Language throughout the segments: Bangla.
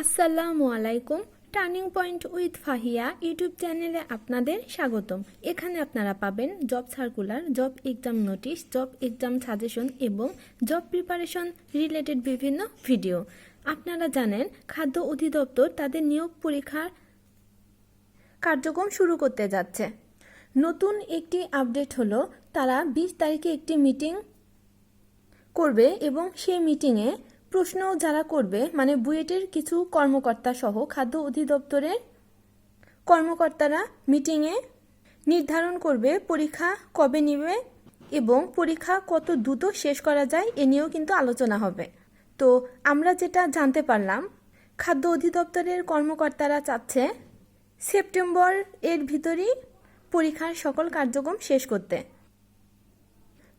আসসালামু আলাইকুম turning point with Fahia YouTube চ্যানেলে আপনাদের স্বাগতম। এখানে আপনারা পাবেন job circular job exam notice job exam suggestion এবং জব প্রিপারেশন রিলেটেড বিভিন্ন ভিডিও আপনারা জানেন, খাদ্য অধিদপ্তর তাদের নিয়োগ পরীক্ষার কার্যক্রম শুরু করতে যাচ্ছে। নতুন একটি আপডেট হলো, তারা বিশ তারিখে একটি মিটিং করবে এবং সেই মিটিংয়ে প্রশ্ন যারা করবে মানে বুয়েটের কিছু কর্মকর্তা সহ খাদ্য অধিদপ্তরের কর্মকর্তারা মিটিংয়ে নির্ধারণ করবে পরীক্ষা কবে নেবে এবং পরীক্ষা কত দ্রুত শেষ করা যায় এ নিয়েও কিন্তু আলোচনা হবে। তো আমরা যেটা জানতে পারলাম, খাদ্য অধিদপ্তরের কর্মকর্তারা চাচ্ছে সেপ্টেম্বর এর ভিতরই পরীক্ষার সকল কার্যক্রম শেষ করতে।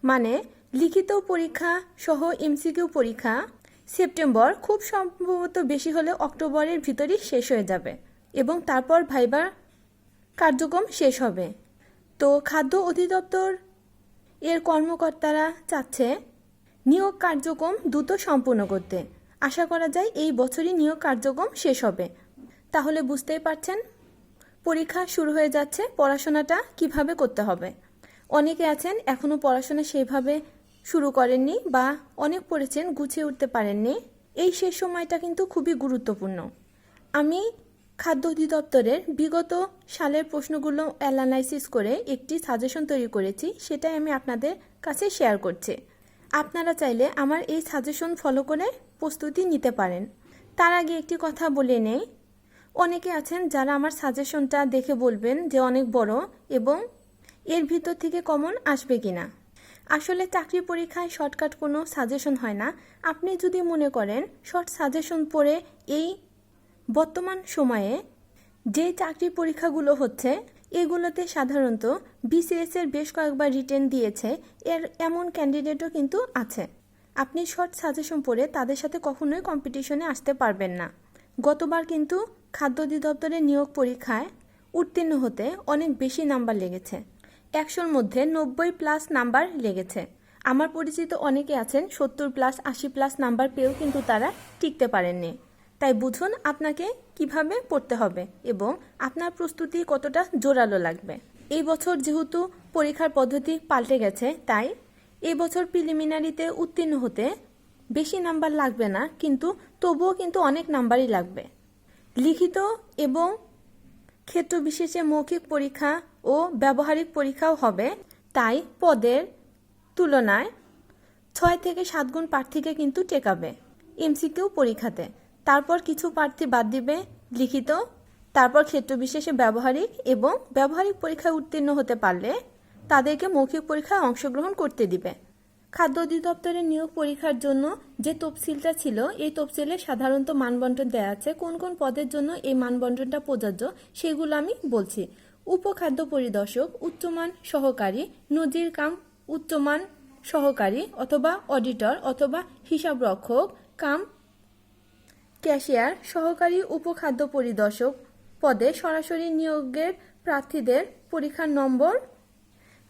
মানে লিখিত পরীক্ষা সহ এমসিকিউ পরীক্ষা সেপ্টেম্বর খুব সম্ভবত বেশি হলে অক্টোবরের ভিতরই শেষ হয়ে যাবে এবং তারপর ভাইবার কার্যক্রম শেষ হবে। তো খাদ্য অধিদপ্তর এর কর্মকর্তারা চাচ্ছে নিয়োগ কার্যক্রম দ্রুত সম্পূর্ণ করতে। আশা করা যায় এই বছরই নিয়োগ কার্যক্রম শেষ হবে। তাহলে বুঝতেই পারছেন, পরীক্ষা শুরু হয়ে যাচ্ছে, পড়াশোনাটা কীভাবে করতে হবে? অনেকে আছেন এখনও পড়াশোনা সেইভাবে শুরু করেননি বা অনেক পড়েছেন, গুছিয়ে উঠতে পারেননি। এই শেষ সময়টা কিন্তু খুবই গুরুত্বপূর্ণ। আমি খাদ্য অধিদপ্তরের বিগত সালের প্রশ্নগুলো অ্যানালাইসিস করে একটি সাজেশন তৈরি করেছি, সেটাই আমি আপনাদের কাছে শেয়ার করছি। আপনারা চাইলে আমার এই সাজেশন ফলো করে প্রস্তুতি নিতে পারেন। তার আগে একটি কথা বলে নেই। অনেকে আছেন যারা আমার সাজেশনটা দেখে বলবেন যে অনেক বড় এবং এর ভিতর থেকে কমন আসবে কিনা। আসলে চাকরি পরীক্ষায় শর্টকাট কোনো সাজেশন হয় না। আপনি যদি মনে করেন শর্ট সাজেশন পড়ে এই বর্তমান সময়ে যে চাকরি পরীক্ষাগুলো হচ্ছে, এগুলোতে সাধারণত বিসিএস এর বেশ কয়েকবার রিটেন দিয়েছে। এর এমন ক্যান্ডিডেটও কিন্তু আছে। আপনি শর্ট সাজেশন পড়ে তাদের সাথে কখনোই কম্পিটিশনে আসতে পারবেন না। গতবার কিন্তু খাদ্য অধিদপ্তরের নিয়োগ পরীক্ষায় উত্তীর্ণ হতে অনেক বেশি নাম্বার লেগেছে। একশোর মধ্যে নব্বই প্লাস নাম্বার লেগেছে। আমার পরিচিত অনেকে আছেন, সত্তর প্লাস আশি প্লাস নাম্বার পেয়েও কিন্তু তারা টিকতে পারেননি। তাই বুঝুন আপনাকে কীভাবে পড়তে হবে এবং আপনার প্রস্তুতি কতটা জোরালো লাগবে। এই বছর যেহেতু পরীক্ষার পদ্ধতি পাল্টে গেছে, তাই এই বছর প্রিলিমিনারিতে উত্তীর্ণ হতে বেশি নাম্বার লাগবে না, কিন্তু তবুও কিন্তু অনেক নাম্বারই লাগবে। লিখিত এবং ক্ষেত্র বিশেষে মৌখিক পরীক্ষা ও ব্যবহারিক পরীক্ষাও হবে। তাই পদের তুলনায় ছয় থেকে সাত গুণ প্রার্থীকে কিন্তু টেকাবে এমসিকিউ পরীক্ষাতে। তারপর কিছু প্রার্থী বাদ দিবে লিখিত। তারপর ক্ষেত্র বিশেষে ব্যবহারিক এবং ব্যবহারিক পরীক্ষায় উত্তীর্ণ হতে পারলে তাদেরকে মৌখিক পরীক্ষায় অংশগ্রহণ করতে দিবে। খাদ্য অধিদপ্তরের নিয়োগ পরীক্ষার জন্য যে তফসিলটা ছিল, এই তফসিলে সাধারণত মানবন্টন দেওয়া আছে। কোন কোন পদের জন্য এই মানবন্টনটা প্রযোজ্য সেগুলো আমি বলছি। উপখাদ্য পরিদর্শক, উচ্চমান সহকারী, নজির কাম, উচ্চমান সহকারী অথবা অডিটর অথবা হিসাবরক্ষক, কাম ক্যাশিয়ার সহকারী উপখাদ্য পরিদর্শক পদে সরাসরি নিয়োগের প্রার্থীদের পরীক্ষার নম্বর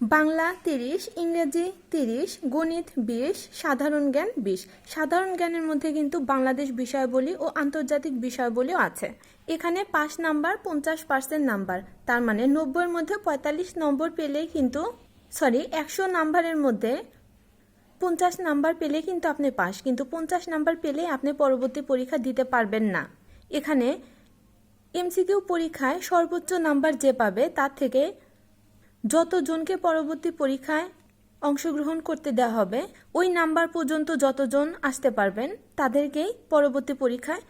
বাংলা তিরিশ, ইংরেজি তিরিশ, গণিত বিশ, সাধারণ জ্ঞান বিশ। সাধারণ জ্ঞানের মধ্যে কিন্তু বাংলাদেশ বিষয়াবলী ও আন্তর্জাতিক বিষয়াবলীও আছে। এখানে পাঁচ নাম্বার, পঞ্চাশ পার্সেন্ট নাম্বার। তার মানে নব্বইয়ের মধ্যে পঁয়তাল্লিশ নম্বর পেলেই কিন্তু, সরি, একশো নাম্বারের মধ্যে পঞ্চাশ নাম্বার পেলে কিন্তু আপনি পাস। কিন্তু পঞ্চাশ নাম্বার পেলে আপনি পরবর্তী পরীক্ষা দিতে পারবেন না। এখানে এমসিকিউ পরীক্ষায় সর্বোচ্চ নাম্বার যে পাবে, তার থেকে যতজনকে পরবর্তী পরীক্ষায় অংশগ্রহণ করতে দেওয়া হবে, ওই নাম্বার পর্যন্ত যতজন আসতে পারবেন, তাদেরকেই পরবর্তী পরীক্ষায়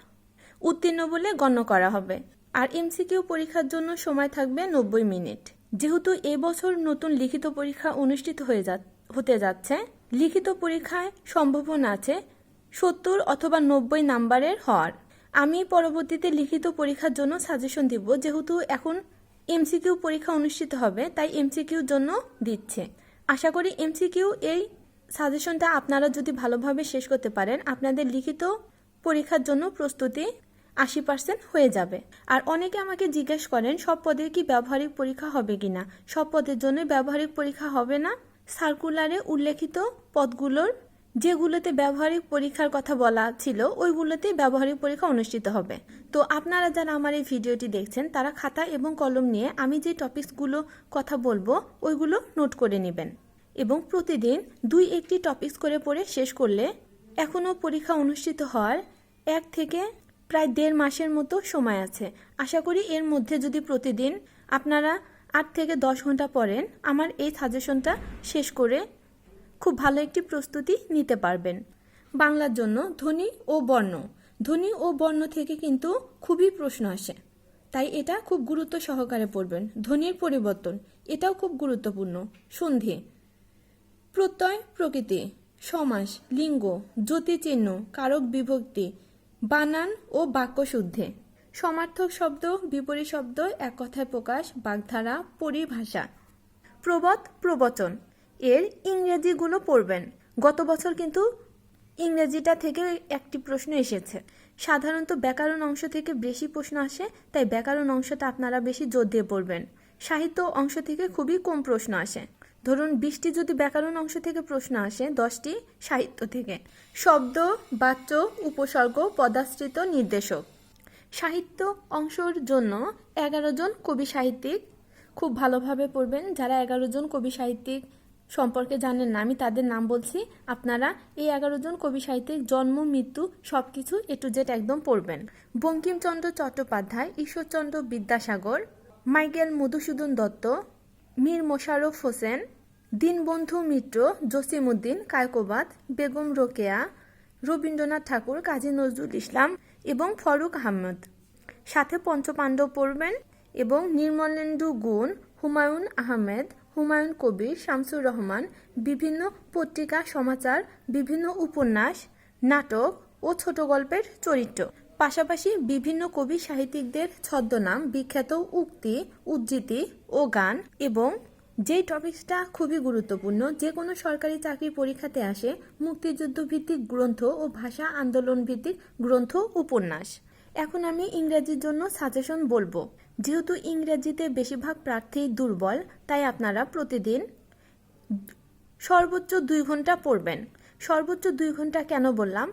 উত্তীর্ণ বলে গণ্য করা হবে। আর এমসিকিউ পরীক্ষার জন্য সময় থাকবে নব্বই মিনিট। যেহেতু এবছর নতুন লিখিত পরীক্ষা অনুষ্ঠিত হয়ে যা হতে যাচ্ছে, লিখিত পরীক্ষায় সম্ভাবনা আছে সত্তর অথবা নব্বই নাম্বারের হওয়ার। আমি পরবর্তীতে লিখিত পরীক্ষার জন্য সাজেশন দিব, যেহেতু এখন এমসিকিউ পরীক্ষা অনুষ্ঠিত হবে, তাই এমসিকিউর জন্য দিচ্ছে। আশা করি এমসিকিউ এই সাজেশনটা আপনারা যদি ভালোভাবে শেষ করতে পারেন, আপনাদের লিখিত পরীক্ষার জন্য প্রস্তুতি আশি পার্সেন্ট হয়ে যাবে। আর অনেকে আমাকে জিজ্ঞেস করেন, সব পদের কি ব্যবহারিক পরীক্ষা হবে কিনা? সব পদের জন্য ব্যবহারিক পরীক্ষা হবে না? সার্কুলারে উল্লেখিত পদগুলোর যেগুলোতে ব্যবহারিক পরীক্ষার কথা বলা ছিল ওইগুলোতে ব্যবহারিক পরীক্ষা অনুষ্ঠিত হবে। তো আপনারা যারা আমার এই ভিডিওটি দেখছেন, তারা খাতা এবং কলম নিয়ে আমি যে টপিকসগুলো কথা বলব, ওইগুলো নোট করে নেবেন। এবং প্রতিদিন দুই একটি টপিকস করে পড়ে শেষ করলে এখনও পরীক্ষা অনুষ্ঠিত হওয়ার এক থেকে প্রায় দেড় মাসের মতো সময় আছে। আশা করি এর মধ্যে যদি প্রতিদিন আপনারা আট থেকে দশ ঘণ্টা পড়েন, আমার এই সাজেশনটা শেষ করে খুব ভালো একটি প্রস্তুতি নিতে পারবেন। বাংলার জন্য ধ্বনি ও বর্ণ। ধ্বনি ও বর্ণ থেকে কিন্তু খুবই প্রশ্ন আসে। তাই এটা খুব গুরুত্ব সহকারে পড়বেন। ধ্বনির পরিবর্তন, এটাও খুব গুরুত্বপূর্ণ। সন্ধি। প্রত্যয় প্রকৃতি, সমাস, লিঙ্গ, জ্যোতিচিহ্ন, কারক বিভক্তি, বানান ও বাক্যশুদ্ধে। সমার্থক শব্দ, বিপরীত শব্দ, এক কথায় প্রকাশ, বাগধারা, পরিভাষা। প্রবত প্রবচন। এর ইংরেজিগুলো পড়বেন। গত বছর কিন্তু ইংরেজিটা থেকে একটি প্রশ্ন এসেছে। সাধারণত ব্যাকরণ অংশ থেকে বেশি প্রশ্ন আসে, তাই ব্যাকরণ অংশটা আপনারা বেশি জোর দিয়ে পড়বেন। সাহিত্য অংশ থেকে খুবই কম প্রশ্ন আসে। ধরুন, বিশটি যদি ব্যাকরণ অংশ থেকে প্রশ্ন আসে, দশটি সাহিত্য থেকে। শব্দ, বাচ্য, উপসর্গ, পদাশ্রিত, নির্দেশক। সাহিত্য অংশর জন্য এগারো জন কবি সাহিত্যিক খুব ভালোভাবে পড়বেন। যারা এগারো জন কবি সাহিত্যিক সম্পর্কে জানেন না। আমি তাদের নাম বলছি। আপনারা এই এগারো জন কবি সাহিত্যের জন্ম, মৃত্যু সব কিছু এ টু জেড একদম পড়বেন। বঙ্কিমচন্দ্র চট্টোপাধ্যায়, ঈশ্বরচন্দ্র বিদ্যাসাগর, মাইকেল মধুসূদন দত্ত, মীর মোশাররফ হোসেন, দীনবন্ধু মিত্র, জসিমউদ্দিন কায়কোবাদ, বেগম রোকেয়া, রবীন্দ্রনাথ ঠাকুর, কাজী নজরুল ইসলাম এবং ফরুক আহমদ। সাথে পঞ্চপাণ্ডব পড়বেন এবং নির্মলেন্দু গুণ, হুমায়ুন আহমেদ হুমায়ুন কবির, শামসুর রহমান, বিভিন্ন পত্রিকা, সমাচার, বিভিন্ন উপন্যাস, নাটক ও ছোট গল্পের চরিত্র। পাশাপাশি বিভিন্ন কবি সাহিত্যিকদের ছদ্মনাম, বিখ্যাত উক্তি, উদ্ধৃতি ও গান এবং যেই টপিকসটা খুবই গুরুত্বপূর্ণ, যে কোনো সরকারি চাকরির পরীক্ষাতে আসে মুক্তিযুদ্ধ ভিত্তিক গ্রন্থ ও ভাষা আন্দোলন ভিত্তিক গ্রন্থ উপন্যাস। এখন আমি ইংরেজির জন্য সাজেশন বলব। যেহেতু ইংরেজিতে বেশিরভাগ প্রার্থী দুর্বল, তাই আপনারা প্রতিদিন সর্বোচ্চ দুই ঘণ্টা পড়বেন। সর্বোচ্চ দুই ঘণ্টা কেন বললাম?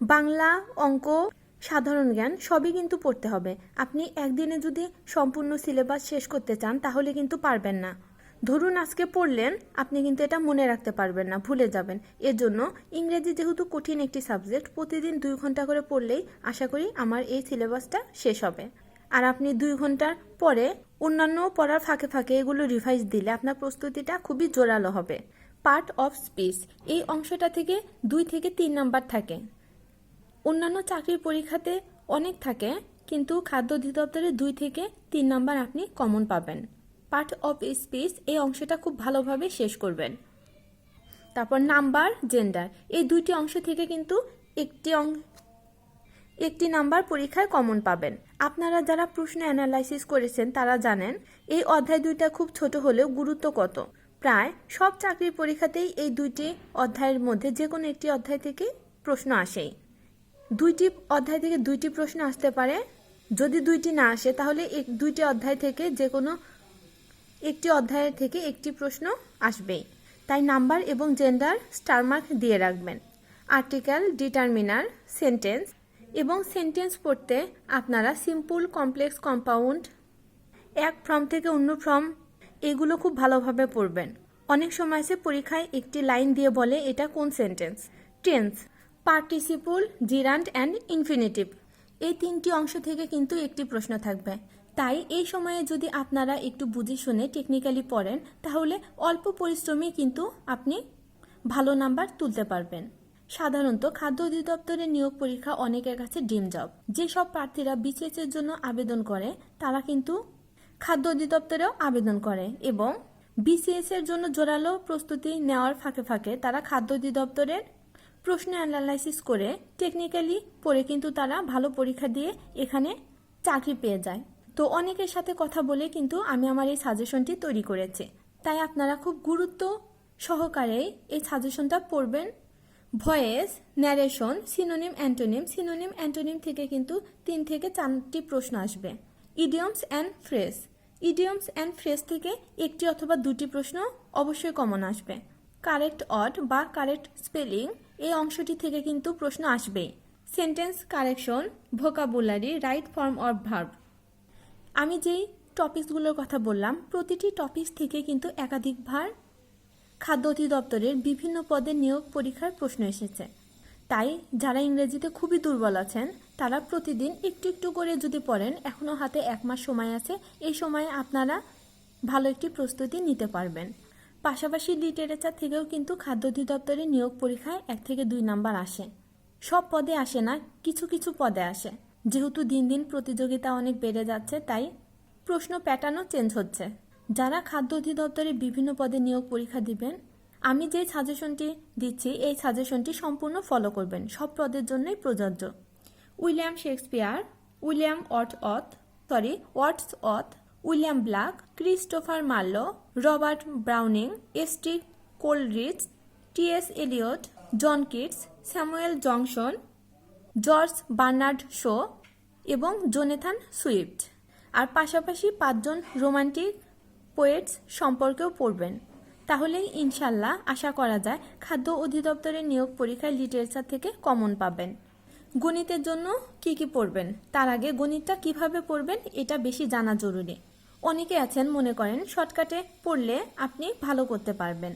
বাংলা, অঙ্ক, সাধারণ জ্ঞান সবই কিন্তু পড়তে হবে। আপনি একদিনে যদি সম্পূর্ণ সিলেবাস শেষ করতে চান, তাহলে কিন্তু পারবেন না। ধরুন আজকে পড়লেন, আপনি কিন্তু এটা মনে রাখতে পারবেন না, ভুলে যাবেন। এর জন্য ইংরেজি যেহেতু কঠিন একটি সাবজেক্ট, প্রতিদিন দুই ঘণ্টা করে পড়লেই আশা করি আমার এই সিলেবাসটা শেষ হবে। আর আপনি দুই ঘণ্টার পরে অন্যান্য পড়ার ফাঁকে ফাঁকে এগুলো রিভাইজ দিলে আপনার প্রস্তুতিটা খুবই জোরালো হবে। পার্ট অফ স্পিচ এই অংশটা থেকে দুই থেকে তিন নাম্বার থাকে। অন্যান্য চাকরির পরীক্ষাতে অনেক থাকে, কিন্তু খাদ্য অধিদপ্তরে দুই থেকে তিন নাম্বার আপনি কমন পাবেন। পার্ট অফ স্পিচ এই অংশটা খুব ভালোভাবে শেষ করবেন। তারপর নাম্বার জেন্ডার এই দুইটি অংশ থেকে কিন্তু একটি একটি নাম্বার পরীক্ষায় কমন পাবেন। আপনারা যারা প্রশ্ন অ্যানালাইসিস করেছেন, তারা জানেন এই অধ্যায় দুইটা খুব ছোট হলেও গুরুত্ব কত। প্রায় সব চাকরির পরীক্ষাতেই এই দুইটি অধ্যায়ের মধ্যে যে কোনো একটি অধ্যায় থেকে প্রশ্ন আসেই। দুইটি অধ্যায় থেকে দুইটি প্রশ্ন আসতে পারে। যদি দুইটি না আসে, তাহলে এক, দুইটি অধ্যায় থেকে যে কোনো একটি অধ্যায়ের থেকে একটি প্রশ্ন আসবেই তাই নাম্বার এবং জেন্ডার স্টারমার্ক দিয়ে রাখবেন। আর্টিকেল, ডিটারমিনার, সেন্টেন্স এবং সেন্টেন্স পড়তে আপনারা সিম্পল, কমপ্লেক্স, কম্পাউন্ড, এক ফর্ম থেকে অন্য ফর্ম এগুলো খুব ভালোভাবে পড়বেন। অনেক সময় সে পরীক্ষায় একটি লাইন দিয়ে বলে এটা কোন sentence? Tense, participle gerund and infinitive. এই তিনটি অংশ থেকে কিন্তু একটি প্রশ্ন থাকবে। তাই এই সময়ে যদি আপনারা একটু বুঝে শুনে টেকনিক্যালি পড়েন, তাহলে অল্প পরিশ্রমে কিন্তু আপনি ভালো নাম্বার তুলতে পারবেন। সাধারণত খাদ্য অধিদপ্তরের নিয়োগ পরীক্ষা অনেকের কাছে ডিম জব যেসব প্রার্থীরা বিসিএস এর জন্য আবেদন করে, তারা কিন্তু খাদ্য অধিদপ্তরেও আবেদন করে এবং বিসিএস এর জন্য জোরালো প্রস্তুতি নেওয়ার ফাঁকে ফাঁকে তারা খাদ্য অধিদপ্তরের প্রশ্ন অ্যানালাইসিস করে টেকনিক্যালি পড়ে কিন্তু তারা ভালো পরীক্ষা দিয়ে এখানে চাকরি পেয়ে যায়। তো অনেকের সাথে কথা বলে কিন্তু আমি আমার এই সাজেশনটি তৈরি করেছি। তাই আপনারা খুব গুরুত্ব সহকারে এই সাজেশনটা পড়বেন। Voice narration synonym antonym synonym antonym থেকে কিন্তু তিন থেকে চারটি প্রশ্ন আসবে। Idioms and phrase idioms and phrase থেকে একটি অথবা দুটি প্রশ্ন অবশ্যই কমন আসবে। কারেক্ট অড বা কারেক্ট স্পেলিং এই অংশটি থেকে কিন্তু প্রশ্ন আসবেই। Sentence correction vocabulary right form of verb আমি যেই টপিকসগুলোর কথা বললাম, প্রতিটি টপিকস থেকে কিন্তু একাধিকবার খাদ্য অধিদপ্তরের বিভিন্ন পদে নিয়োগ পরীক্ষার প্রশ্ন এসেছে। তাই যারা ইংরেজিতে খুবই দুর্বল আছেন, তারা প্রতিদিন একটু একটু করে যদি পড়েন এখনও হাতে এক মাস সময় আছে, এই সময়ে আপনারা ভালো একটি প্রস্তুতি নিতে পারবেন। পাশাপাশি লিটারেচার থেকেও কিন্তু খাদ্য অধিদপ্তরের নিয়োগ পরীক্ষায় এক থেকে দুই নাম্বার আসে। সব পদে আসে না, কিছু কিছু পদে আসে। যেহেতু দিন দিন প্রতিযোগিতা অনেক বেড়ে যাচ্ছে, তাই প্রশ্ন প্যাটার্নও চেঞ্জ হচ্ছে। যারা খাদ্য অধিদপ্তরে বিভিন্ন পদে নিয়োগ পরীক্ষা দিবেন, আমি যে সাজেশনটি দিচ্ছি, এই সাজেশনটি সম্পূর্ণ ফলো করবেন। সব পদের জন্যই প্রযোজ্য। উইলিয়াম শেক্সপিয়ার, উইলিয়াম অট অথ sorry Wordsworth, William Blake, Christopher Marlowe, Robert Browning ST Coleridge TS Eliot, John Keats, Samuel Johnson, George Bernard Shaw এবং জোনেথান সুইফট। আর পাশাপাশি পাঁচজন রোমান্টিক পোয়েটস সম্পর্কেও পড়বেন। তাহলেই ইনশাল্লাহ আশা করা যায় খাদ্য অধিদপ্তরের নিয়োগ পরীক্ষায় লিটারেচার থেকে কমন পাবেন। গণিতের জন্য কি কি পড়বেন? তার আগে গণিতটা কীভাবে পড়বেন এটা বেশি জানা জরুরি। অনেকে আছেন মনে করেন শর্টকাটে পড়লে আপনি ভালো করতে পারবেন।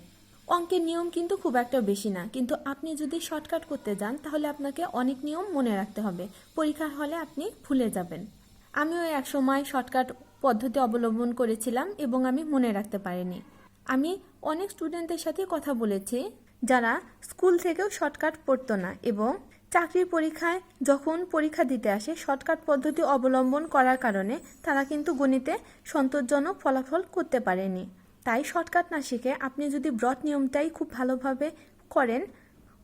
অঙ্কের নিয়ম কিন্তু খুব একটা বেশি না। কিন্তু আপনি যদি শর্টকাট করতে যান, তাহলে আপনাকে অনেক নিয়ম মনে রাখতে হবে। পরীক্ষার হলে আপনি ভুলে যাবেন। আমিও এক সময় শর্টকাট পদ্ধতি অবলম্বন করেছিলাম এবং আমি মনে রাখতে পারিনি। আমি অনেক স্টুডেন্টদের সাথে কথা বলেছি, যারা স্কুল থেকেও শর্টকাট পড়তো না এবং চাকরির পরীক্ষায় যখন পরীক্ষা দিতে আসে, শর্টকাট পদ্ধতি অবলম্বন করার কারণে তারা কিন্তু গণিতে সন্তোষজনক ফলাফল করতে পারেনি। তাই শর্টকাট না শিখে আপনি যদি ব্রড নিয়মটাই খুব ভালোভাবে করেন,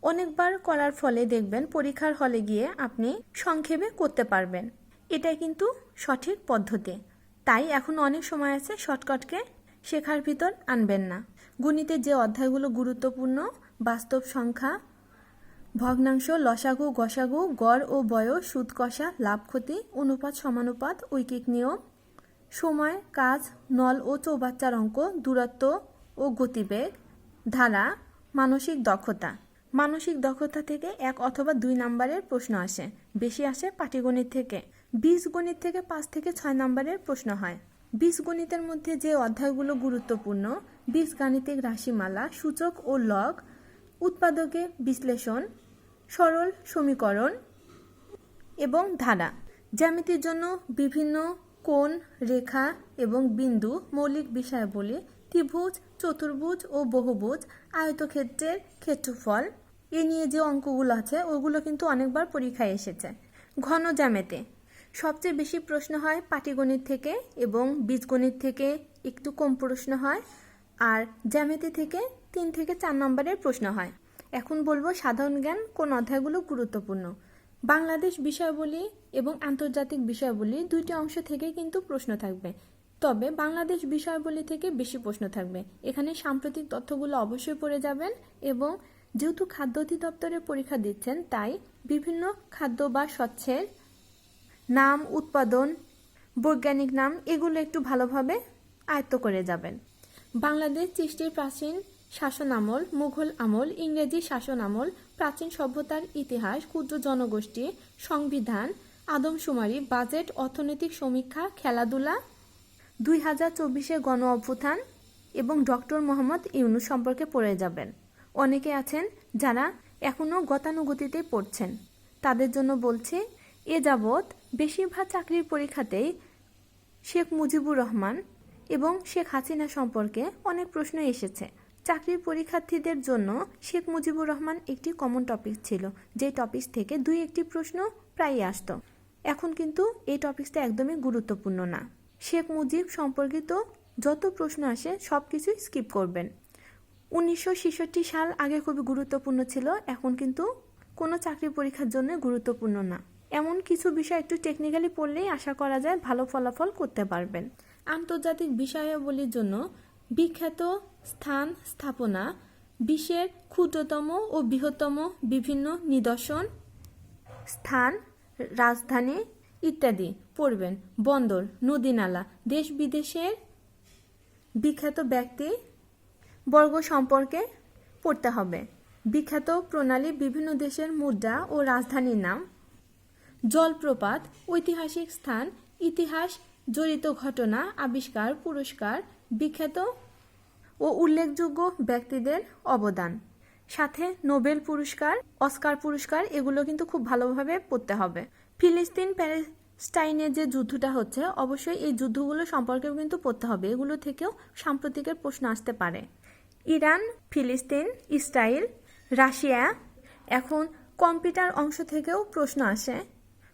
অনেকবার করার ফলে দেখবেন পরীক্ষার হলে গিয়ে আপনি সংক্ষেপে করতে পারবেন। এটাই কিন্তু সঠিক পদ্ধতি। তাই এখন অনেক সময় আছে শর্টকাটকে শেখার ভিতর আনবেন না। গণিতের যে অধ্যায়গুলো গুরুত্বপূর্ণ, বাস্তব সংখ্যা, ভগ্নাংশ, লসাগু, গসাগু, গড় ও বয়স, সুদ কষা, লাভ ক্ষতি, অনুপাত, সমানুপাত, ঐকিক নিয়ম সময়, কাজ, নল ও চৌবাচ্চার অঙ্ক, দূরত্ব ও গতিবেগ, ধারা, মানসিক দক্ষতা। মানসিক দক্ষতা থেকে এক অথবা দুই নাম্বারের প্রশ্ন আসে। বেশি আসে পাটিগণিত থেকে। বীজগণিত থেকে পাঁচ থেকে ছয় নাম্বারের প্রশ্ন হয়। বীজগণিতের মধ্যে যে অধ্যায়গুলো গুরুত্বপূর্ণ, বীজগাণিতিক রাশিমালা, সূচক ও লগ, উৎপাদকে বিশ্লেষণ, সরল সমীকরণ এবং ধারা। জ্যামিতির জন্য বিভিন্ন কোণ, রেখা এবং বিন্দু মৌলিক বিষয়াবলী ত্রিভুজ, চতুর্ভুজ ও বহুভুজ আয়তক্ষেত্রের ক্ষেত্রফল। এ নিয়ে যে অঙ্কগুলো আছে, ওগুলো কিন্তু অনেকবার পরীক্ষায় এসেছে। ঘন জ্যামিতি। সবচেয়ে বেশি প্রশ্ন হয় পাটিগণিত থেকে এবং বীজগণিত থেকে, একটু কম প্রশ্ন হয়, আর জ্যামিতি থেকে তিন থেকে চার নম্বরের প্রশ্ন হয়। এখন বলব সাধারণ জ্ঞান কোন অধ্যায়গুলো গুরুত্বপূর্ণ। বাংলাদেশ বিষয়াবলী এবং আন্তর্জাতিক বিষয়াবলী দুইটি অংশ থেকে কিন্তু প্রশ্ন থাকবে। তবে বাংলাদেশ বিষয়াবলী থেকে বেশি প্রশ্ন থাকবে। এখানে সাম্প্রতিক তথ্যগুলো অবশ্যই পড়ে যাবেন এবং যেহেতু খাদ্য অধিদপ্তরের পরীক্ষা দিচ্ছেন, তাই বিভিন্ন খাদ্য বা স্বচ্ছের নাম, উৎপাদন, বৈজ্ঞানিক নাম, এগুলো একটু ভালোভাবে আয়ত্ত করে যাবেন। বাংলাদেশ সৃষ্টির প্রাচীন শাসন আমল, মুঘল আমল, ইংরেজি শাসন আমল, প্রাচীন সভ্যতার ইতিহাস, ক্ষুদ্র জনগোষ্ঠী, সংবিধান আদমশুমারি, বাজেট, অর্থনৈতিক সমীক্ষা, খেলাধুলা, দুই হাজার চব্বিশে গণ অভ্যুত্থান এবং ডক্টর মোহাম্মদ ইউনুস সম্পর্কে পড়ে যাবেন। অনেকে আছেন যারা এখনও গতানুগতিতে পড়ছেন। তাদের জন্য বলছি, এ যাবৎ বেশিরভাগ চাকরির পরীক্ষাতেই শেখ মুজিবুর রহমান এবং শেখ হাসিনা সম্পর্কে অনেক প্রশ্ন এসেছে। চাকরির পরীক্ষার্থীদের জন্য শেখ মুজিবুর রহমান একটি কমন টপিক ছিল। যে টপিক থেকে দুই একটি প্রশ্ন প্রায়ই আসতো। এখন কিন্তু এই টপিকসটা একদমই গুরুত্বপূর্ণ না। শেখ মুজিব সম্পর্কিত যত প্রশ্ন আসে, সব কিছুই স্কিপ করবেন। উনিশশো সাল আগে খুবই গুরুত্বপূর্ণ ছিল, এখন কিন্তু কোনো চাকরি পরীক্ষার জন্য গুরুত্বপূর্ণ না। এমন কিছু বিষয় একটু টেকনিক্যালি পড়লেই আশা করা যায় ভালো ফলাফল করতে পারবেন। আন্তর্জাতিক বিষয়াবলীর জন্য বিখ্যাত স্থান স্থাপনা, বিশ্বের ক্ষুদ্রতম ও বৃহত্তম বিভিন্ন নিদর্শন, স্থান রাজধানী ইত্যাদি পড়বেন। বন্দর, নদীনালা দেশ বিদেশের বিখ্যাত ব্যক্তি বর্গ সম্পর্কে পড়তে হবে। বিখ্যাত প্রণালী বিভিন্ন দেশের মুদ্রা ও রাজধানীর নাম। জলপ্রপাত, ঐতিহাসিক স্থান, ইতিহাস, জড়িত ঘটনা, আবিষ্কার, পুরস্কার, বিখ্যাত ও উল্লেখযোগ্য ব্যক্তিদের অবদান। সাথে নোবেল পুরস্কার, অস্কার পুরস্কার, এগুলো কিন্তু খুব ভালোভাবে পড়তে হবে। ফিলিস্তিন প্যালেস্টাইনের যে যুদ্ধটা হচ্ছে, অবশ্যই এই যুদ্ধগুলো সম্পর্কেও কিন্তু পড়তে হবে। এগুলো থেকেও সাম্প্রতিকের প্রশ্ন আসতে পারে। ইরান, ফিলিস্তিন, ইসরায়েল, রাশিয়া, এখন কম্পিউটার অংশ থেকেও প্রশ্ন আসে।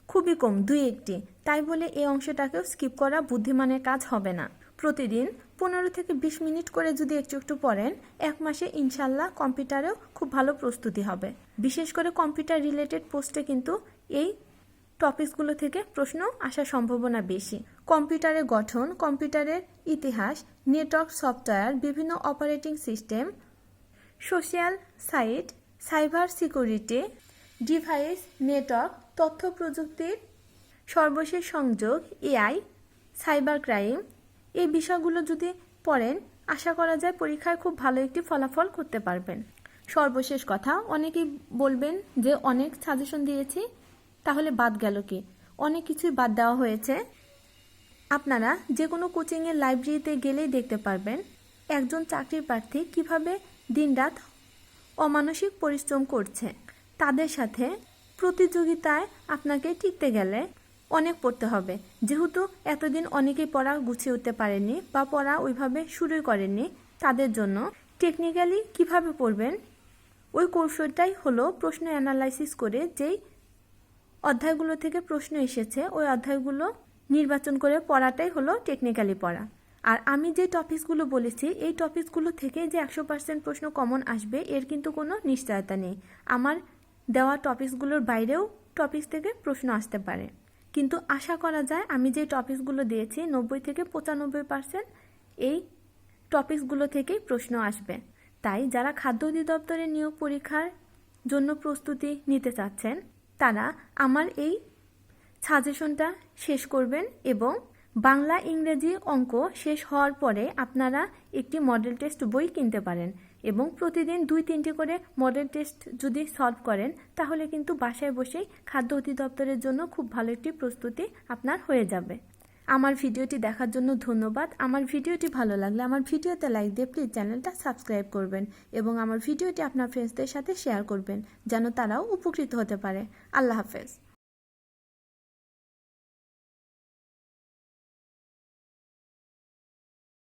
খুবই কম, দুই একটি। তাই বলে এই অংশটাকেও স্কিপ করা বুদ্ধিমানের কাজ হবে না। প্রতিদিন পনেরো থেকে বিশ মিনিট করে যদি একটু একটু পড়েন, এক মাসে ইনশাল্লাহ কম্পিউটারেও খুব ভালো প্রস্তুতি হবে। বিশেষ করে কম্পিউটার রিলেটেড পোস্টে কিন্তু এই টপিকসগুলো থেকে প্রশ্ন আসার সম্ভাবনা বেশি। কম্পিউটারের গঠন, কম্পিউটারের ইতিহাস, নেটওয়ার্ক সফটওয়্যার, বিভিন্ন operating system, social site, cyber security, device network, তথ্য প্রযুক্তির সর্বশেষ সংযোগ, এআই, সাইবার ক্রাইম এই বিষয়গুলো যদি পড়েন, আশা করা যায় পরীক্ষায় খুব ভালো একটি ফলাফল করতে পারবেন। সর্বশেষ কথা, অনেকেই বলবেন যে অনেক সাজেশন দিয়েছি, তাহলে বাদ গেল কি? অনেক কিছুই বাদ দেওয়া হয়েছে। আপনারা যে কোনো কোচিংয়ের লাইব্রেরিতে গেলেই দেখতে পারবেন, একজন চাকরির প্রার্থী কীভাবে দিনরাত অমানসিক পরিশ্রম করছে। তাদের সাথে প্রতিযোগিতায় আপনাকে টিকতে গেলে অনেক পড়তে হবে। যেহেতু এতদিন অনেকেই পড়া গুছিয়ে উঠতে পারেনি বা পড়া ওইভাবে শুরুই করেননি, তাদের জন্য টেকনিক্যালি কীভাবে পড়বেন? ওই কৌশলটাই হলো প্রশ্ন অ্যানালাইসিস করে যেই অধ্যায়গুলো থেকে প্রশ্ন এসেছে, ওই অধ্যায়গুলো নির্বাচন করে পড়াটাই হলো টেকনিক্যালি পড়া। আর আমি যে টপিকসগুলো বলেছি, এই টপিকসগুলো থেকে যে একশো পার্সেন্ট প্রশ্ন কমন আসবে, এর কিন্তু কোনো নিশ্চয়তা নেই। আমার দেওয়া টপিকসগুলোর বাইরেও টপিকস থেকে প্রশ্ন আসতে পারে। কিন্তু আশা করা যায় আমি যে টপিকসগুলো দিয়েছি, নব্বই থেকে পঁচানব্বই পার্সেন্ট এই টপিকসগুলো থেকেই প্রশ্ন আসবে। তাই যারা খাদ্য অধিদপ্তরের নিয়োগ পরীক্ষার জন্য প্রস্তুতি নিতে চাচ্ছেন, তারা আমার এই সাজেশনটা শেষ করবেন এবং বাংলা ইংরেজি অঙ্ক শেষ হওয়ার পরে আপনারা একটি মডেল টেস্ট বই কিনতে পারেন। এবং প্রতিদিন দুই, তিনটি করে মডেল টেস্ট যদি সলভ করেন, তাহলে কিন্তু বাসায় বসেই খাদ্য অধিদপ্তরের জন্য খুব ভালো একটি প্রস্তুতি আপনার হয়ে যাবে। আমার ভিডিওটি দেখার জন্য ধন্যবাদ। আমার ভিডিওটি ভালো লাগলে আমার ভিডিওতে লাইক দিয়ে প্লিজ চ্যানেলটা সাবস্ক্রাইব করবেন এবং আমার ভিডিওটি আপনার ফ্রেন্ডসদের সাথে শেয়ার করবেন, যেন তারাও উপকৃত হতে পারে। আল্লাহ হাফেজ।